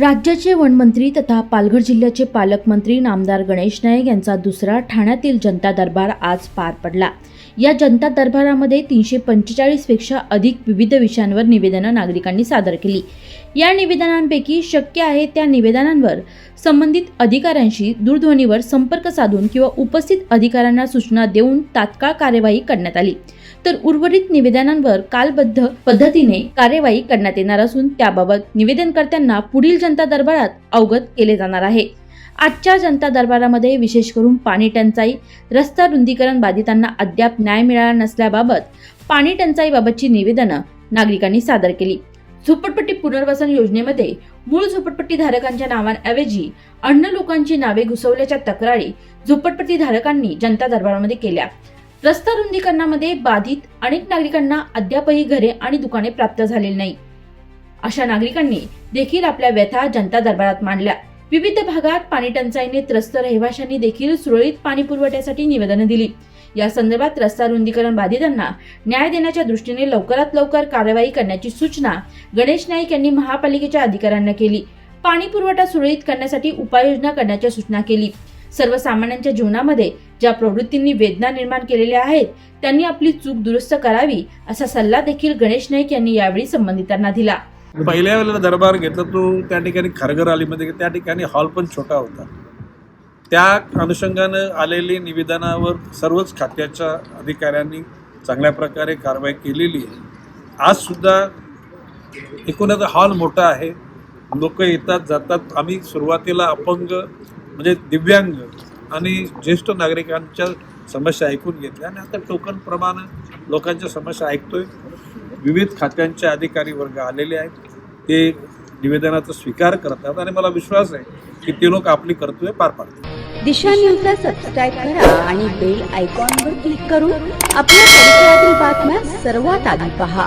राज्याचे वनमंत्री तथा पालघर जिल्ह्याचे पालकमंत्री नामदार गणेश नाईक यांचा दुसरा ठाण्यातील जनता दरबार आज पार पडला. या जनता दरबारामध्ये तीनशे पंचेचाळीसपेक्षा अधिक विविध विषयांवर निवेदनं नागरिकांनी सादर केली. या निवेदनांपैकी शक्य आहे त्या निवेदनांवर संबंधित अधिकाऱ्यांशी दूरध्वनीवर संपर्क साधून किंवा उपस्थित अधिकाऱ्यांना सूचना देऊन तात्काळ कार्यवाही करण्यात आली. तर उर्वरित निवेदनांवर कालबद्ध पद्धतीने कार्यवाही करण्यात येणार असून त्याबाबत निवेदनकर्त्यांना पुढील जनता दरबारात अवगत केले जाणार आहे. आजच्या जनता दरबारामध्ये विशेष करून पाणी टंचाई रस्ता रुंदीकरण बाधितांना अद्याप न्याय मिळाला नसल्याबाबत पाणी टंचाईबाबतची निवेदनं नागरिकांनी सादर केली. झोपडपट्टी पुनर्वसन योजनेमध्ये मूळ झोपडपट्टी धारकांच्या नावांऐवजी अन्न लोकांची नावे घुसवल्याच्या तक्रारी झोपडपट्टी धारकांनी जनता दरबारामध्ये केल्या. रस्ता रुंदीकरणामध्ये बाधित अनेक नागरिकांना अद्यापही घरे आणि दुकाने प्राप्त झालेली नाही. अशा नागरिकांनी देखील आपल्या व्यथा जनता दरबारात मांडल्या. विविध भागात पाणी टंचाईने त्रस्त रहिवाशांनी देखील सुरळीत पाणी पुरवठ्यासाठी निवेदनं दिली. या संदर्भात रस्ता रुंदीकरण बाधितांना न्याय देण्याच्या दृष्टीने लवकरात लवकर कार्यवाही करण्याची सूचना गणेश नाईक यांनी महापालिकेच्या अधिकाऱ्यांना केली. पाणी पुरवठा सुरळीत करण्यासाठी उपाययोजना करण्याच्या सूचना केली. सर्वसामान्यांच्या जीवनामध्ये ज्या प्रवृत्तींनी वेदना निर्माण केलेल्या आहेत त्यांनी आपली चूक दुरुस्त करावी असा सल्ला देखील गणेश नाईक यांनी यावेळी संबंधितांना दिला. पहिल्या वेळेला दरबार घेतला तो त्या ठिकाणी खारघर आलीमध्ये त्या ठिकाणी हॉल पण छोटा होता. त्या अनुषंगानं आलेली निवेदनावर सर्वच खात्याच्या अधिकाऱ्यांनी चांगल्या प्रकारे कारवाई केलेली आहे. आज सुद्धा एकूणच हॉल मोठा आहे. लोक येतात जातात. आम्ही सुरुवातीला अपंग म्हणजे दिव्यांग आणि ज्येष्ठ नागरिकांच्या समस्या ऐकून घेतल्या आणि आता टोकनप्रमाणे लोकांच्या समस्या ऐकतोय. विविध खात्यांचे अधिकारी वर्ग आलेले आहेत. ते निवेदनाचा स्वीकार करतात आणि मला विश्वास आहे की ते लोक आपली कर्तव्य पार पाडतात दिशा न्यूजला सबस्क्राईब करा आणि बेल आयकॉनवर क्लिक करून आपल्या परिसरातील बातम्या सर्वात आधी पहा.